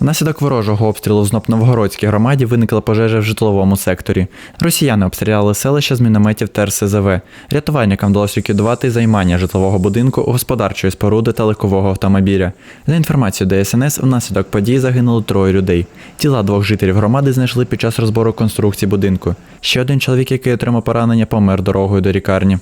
Внаслідок ворожого обстрілу в Знопновгородській громаді виникла пожежа в житловому секторі. Росіяни обстріляли селище з мінометів ТРСЗВ. Рятувальникам вдалося ліквідувати займання житлового будинку, господарчої споруди та легкового автомобіля. За інформацією ДСНС, внаслідок подій загинуло троє людей. Тіла двох жителів громади знайшли під час розбору конструкції будинку. Ще один чоловік, який отримав поранення, помер дорогою до лікарні.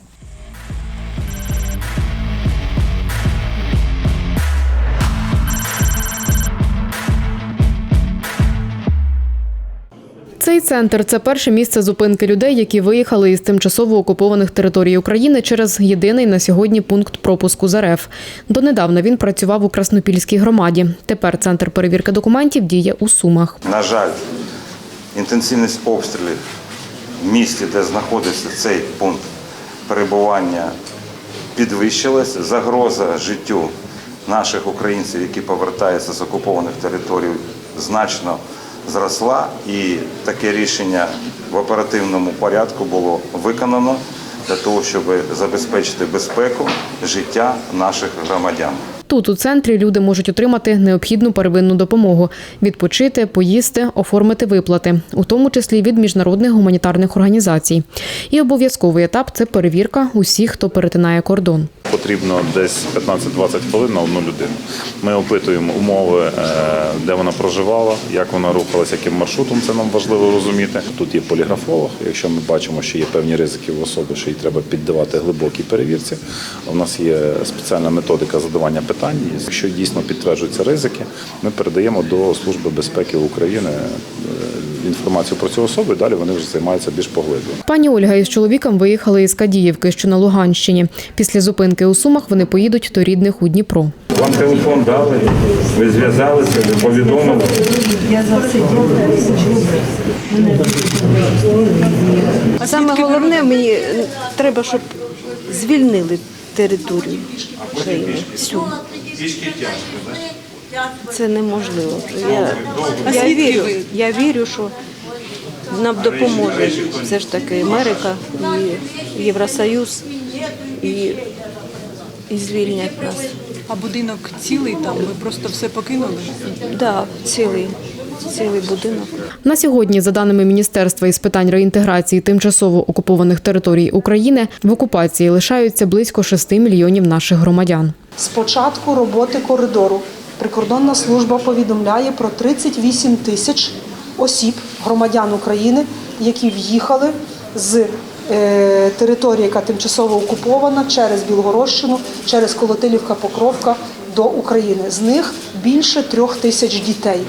Цей центр це перше місце зупинки людей, які виїхали із тимчасово окупованих територій України через єдиний на сьогодні пункт пропуску з РФ. Донедавна він працював у Краснопільській громаді. Тепер центр перевірки документів діє у Сумах. На жаль, інтенсивність обстрілів в місті, де знаходиться цей пункт перебування, підвищилась. Загроза життю наших українців, які повертаються з окупованих територій, значно зросла. І таке рішення в оперативному порядку було виконано для того, щоб забезпечити безпеку життя наших громадян. Тут у центрі люди можуть отримати необхідну первинну допомогу: відпочити, поїсти, оформити виплати, у тому числі від міжнародних гуманітарних організацій. І обов'язковий етап це перевірка усіх, хто перетинає кордон. Потрібно десь 15-20 хвилин на одну людину. Ми опитуємо умови, е, де вона проживала, як вона рухалася, яким маршрутом. Це нам важливо розуміти. Тут є поліграфолог. Якщо ми бачимо, що є певні ризики у особи, що їй треба піддавати глибокій перевірці. У нас є спеціальна методика задавання питань. Якщо дійсно підтверджуються ризики, ми передаємо до Служби безпеки України е, інформацію про цю особу. і Далі вони вже займаються більш поглиблено. Пані Ольга із чоловіком виїхали із Кадіївки, що на Луганщині. Після зупинки у Сумах вони поїдуть до рідних у Дніпро. Вам телефон дали, ви зв'язалися, ви повідомили. А саме головне, мені треба, щоб звільнили територію України всю. Це неможливо. Я, я, вірю, я вірю, що нам допоможе все ж таки Америка і Євросоюз і, і звільнять нас. А будинок цілий там, ви просто все покинули? Да, цілий, цілий будинок. На сьогодні, за даними Міністерства із питань реінтеграції тимчасово окупованих територій України, в окупації лишаються близько 6 мільйонів наших громадян. З початку роботи коридору прикордонна служба повідомляє про 38 тисяч осіб, громадян України, які в'їхали з е, території, яка тимчасово окупована, через Білгородщину, через Колотилівка, Покровка до України. З них більше трьох тисяч дітей.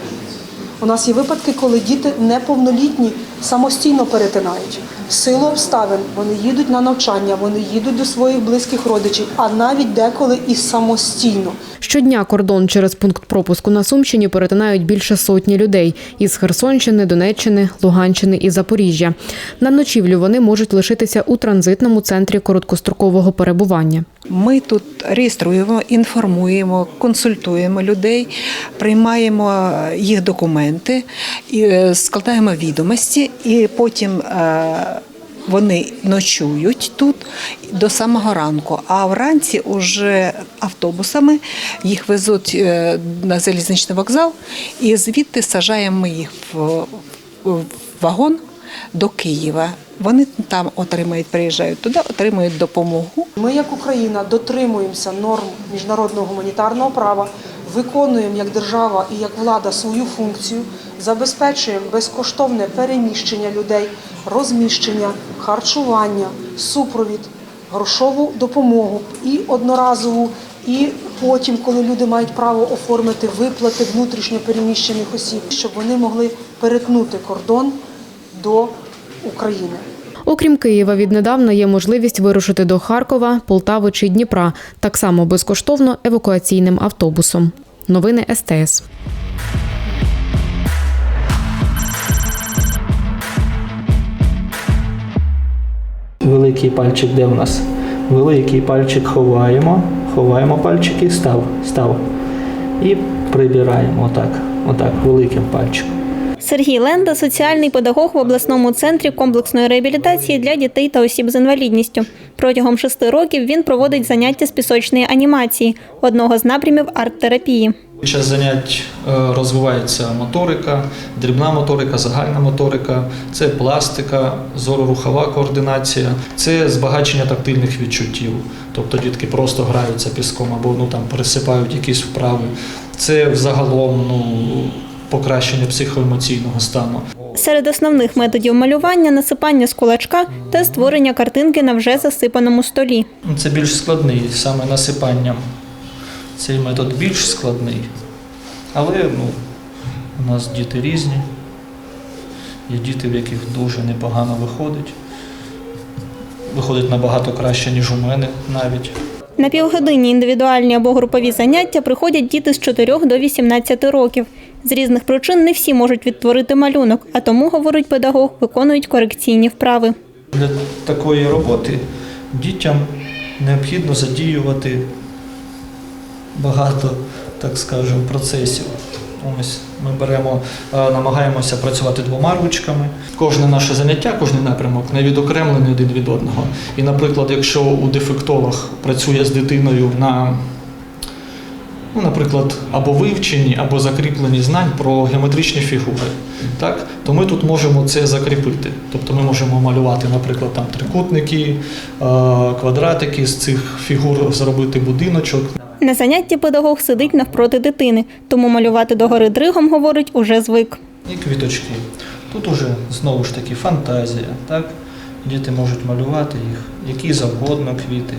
У нас є випадки, коли діти неповнолітні самостійно перетинають. Силу обставин вони їдуть на навчання, вони їдуть до своїх близьких родичів, а навіть деколи і самостійно. Щодня кордон через пункт пропуску на Сумщині перетинають більше сотні людей із Херсонщини, Донеччини, Луганщини і Запоріжжя. На ночівлю вони можуть лишитися у транзитному центрі короткострокового перебування. Ми тут реєструємо, інформуємо, консультуємо людей, приймаємо їх документи, е, складаємо відомості, і потім е, вони ночують тут до самого ранку. А вранці уже автобусами їх везуть е, на залізничний вокзал, і звідти сажаємо їх в вагон до Києва. Вони там отримають, приїжджають туди, отримують допомогу. Ми, як Україна, дотримуємося норм міжнародного гуманітарного права, виконуємо як держава і як влада свою функцію, забезпечуємо безкоштовне переміщення людей, розміщення, харчування, супровід, грошову допомогу і одноразову, і потім, коли люди мають право оформити виплати внутрішньо переміщених осіб, щоб вони могли перетнути кордон до України. Окрім Києва, віднедавна є можливість вирушити до Харкова, Полтави чи Дніпра, так само безкоштовно евакуаційним автобусом. Новини СТС. Великий пальчик, де в нас? Великий пальчик ховаємо, ховаємо пальчики, став, став. І прибираємо отак, отак, великим пальчиком. Сергій Ленда соціальний педагог в обласному центрі комплексної реабілітації для дітей та осіб з інвалідністю. Протягом шести років він проводить заняття з пісочної анімації, одного з напрямів арт-терапії. Під час занять е, розвивається моторика, дрібна моторика, загальна моторика, це пластика, зорорухова координація, це збагачення тактильних відчуттів. Тобто дітки просто граються піском або ну, там, пересипають якісь вправи. Це взагалом ну, покращення психоемоційного стану. Серед основних методів малювання насипання з кулачка та створення картинки на вже засипаному столі. Ну, Це більш складний, саме насипанням. Цей метод більш складний. Але ну, у нас діти різні. Є діти, в яких дуже непогано виходить. Виходить набагато краще, ніж у мене навіть. На півгодинні індивідуальні або групові заняття приходять діти з 4 до 18 років. З різних причин не всі можуть відтворити малюнок, а тому, говорить педагог, виконують корекційні вправи. Для такої роботи дітям необхідно задіювати багато, так скажемо, процесів. Ось ми беремо, намагаємося працювати двома ручками. Кожне наше заняття, кожен напрямок не відокремлений один від одного. І, наприклад, якщо у дефектолог працює з дитиною на ну, наприклад, або вивчені, або закріплені знань про геометричні фігури. Так? То ми тут можемо це закріпити. Тобто ми можемо малювати, наприклад, там трикутники, е, квадратики з цих фігур зробити будиночок. На занятті педагог сидить навпроти дитини, тому малювати догори дригом, говорить, уже звик. І квіточки. Тут уже знову ж таки фантазія. Так? Діти можуть малювати їх, які завгодно квіти,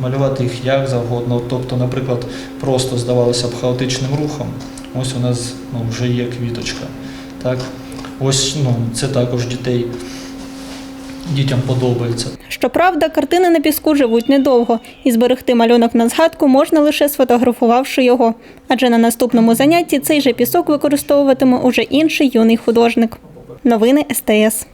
малювати їх як завгодно. Тобто, наприклад, просто здавалося б хаотичним рухом. Ось у нас ну, вже є квіточка. Так? Ось ну, це також дітей, дітям подобається. Щоправда, картини на піску живуть недовго, і зберегти малюнок на згадку можна лише сфотографувавши його. Адже на наступному занятті цей же пісок використовуватиме уже інший юний художник. Новини СТС.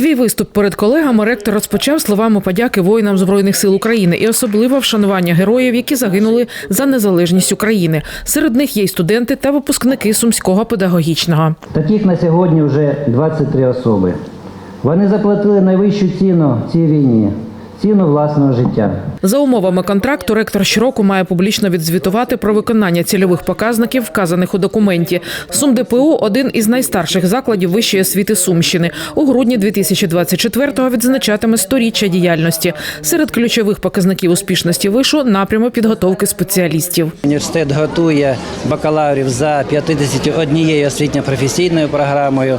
Свій виступ перед колегами ректор розпочав словами подяки воїнам збройних сил України і особливо вшанування героїв, які загинули за незалежність України. Серед них є й студенти та випускники сумського педагогічного. Таких на сьогодні вже 23 особи. Вони заплатили найвищу ціну цій війні ціну власного життя. За умовами контракту, ректор щороку має публічно відзвітувати про виконання цільових показників, вказаних у документі. Сум ДПУ – один із найстарших закладів вищої освіти Сумщини. У грудні 2024-го відзначатиме сторіччя діяльності. Серед ключових показників успішності вишу – напрями підготовки спеціалістів. Університет готує бакалаврів за 51 освітньо-професійною програмою.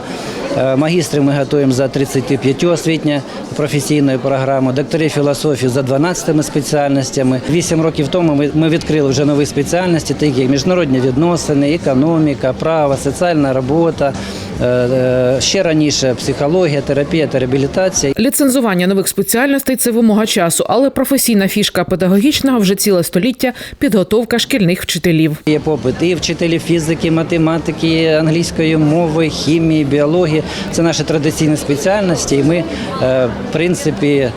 Е, Магістрів ми готуємо за 35 освітня професійною програмою, докторів філософії за 12 спеціальностями. Вісім років тому ми, ми відкрили вже нові спеціальності, такі як міжнародні відносини, економіка, право, соціальна робота. Е, е, Ще раніше психологія, терапія та реабілітація. Ліцензування нових спеціальностей – це вимога часу, але професійна фішка педагогічного вже ціле століття – підготовка шкільних вчителів. Є попит і вчителів фізики, математики, англійської мови, хімії, біології. Це наші традиційні спеціальності, і ми, е, в принципі,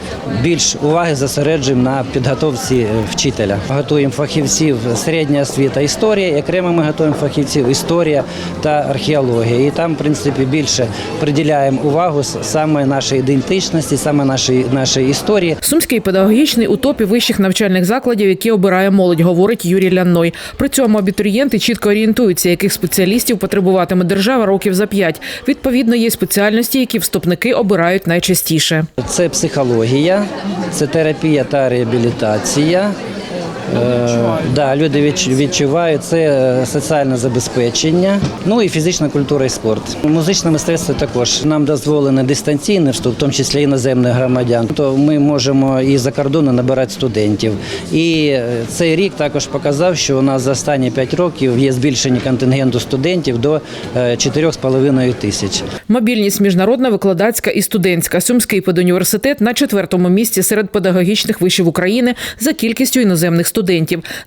більш уваги зосереджуємо на підготовці вчителя. Готуємо фахівців середня освіта, історія, і окремо ми готуємо фахівців історія та археологія. І там, в принципі, більше приділяємо увагу саме нашій ідентичності, саме нашій, нашій історії. Сумський педагогічний у топі вищих навчальних закладів, які обирає молодь, говорить Юрій Лянной. При цьому абітурієнти чітко орієнтуються, яких спеціалістів потребуватиме держава років за п'ять. Відповідно, є спеціальності, які вступники обирають найчастіше. Це психологія, це терапія та реабілітація, да, люди відчувають це е, соціальне забезпечення, ну і фізична культура і спорт. Музичне мистецтво також нам дозволено дистанційний вступ, в тому числі іноземних громадян. То ми можемо і за кордону набирати студентів. І е, цей рік також показав, що у нас за останні 5 років є збільшення контингенту студентів до е, 4,5 тисяч. Мобільність міжнародна, викладацька і студентська. Сумський педуніверситет на четвертому місці серед педагогічних вишів України за кількістю іноземних студентів.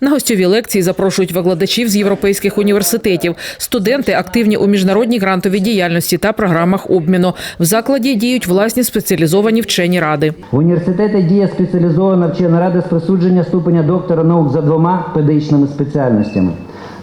На гостьові лекції запрошують викладачів з європейських університетів. Студенти активні у міжнародній грантовій діяльності та програмах обміну. В закладі діють власні спеціалізовані вчені ради. В університеті діє спеціалізована вчена рада з присудження ступеня доктора наук за двома педагогічними спеціальностями.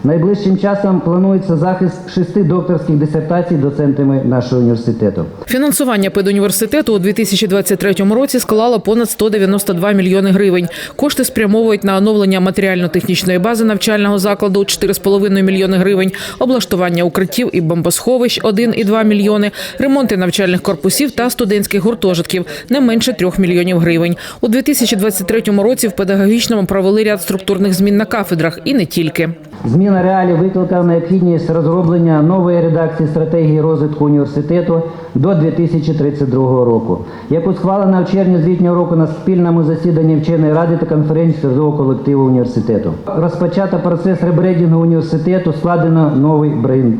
Найближчим часом планується захист шести докторських дисертацій доцентами нашого університету. Фінансування педуніверситету у 2023 році склало понад 192 мільйони гривень. Кошти спрямовують на оновлення матеріально-технічної бази навчального закладу 4,5 мільйони гривень, облаштування укриттів і бомбосховищ 1,2 мільйони, ремонти навчальних корпусів та студентських гуртожитків не менше 3 мільйонів гривень. У 2023 році в педагогічному провели ряд структурних змін на кафедрах і не тільки. Зміна реалій викликала необхідність розроблення нової редакції стратегії розвитку університету до 2032 року, яку схвалена в червні звітнього року на спільному засіданні вченої ради та конференції трудового колективу університету. Розпочато процес ребрендингу університету, складено новий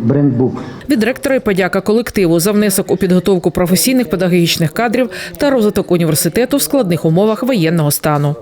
брендбук. Від ректора й подяка колективу за внесок у підготовку професійних педагогічних кадрів та розвиток університету в складних умовах воєнного стану.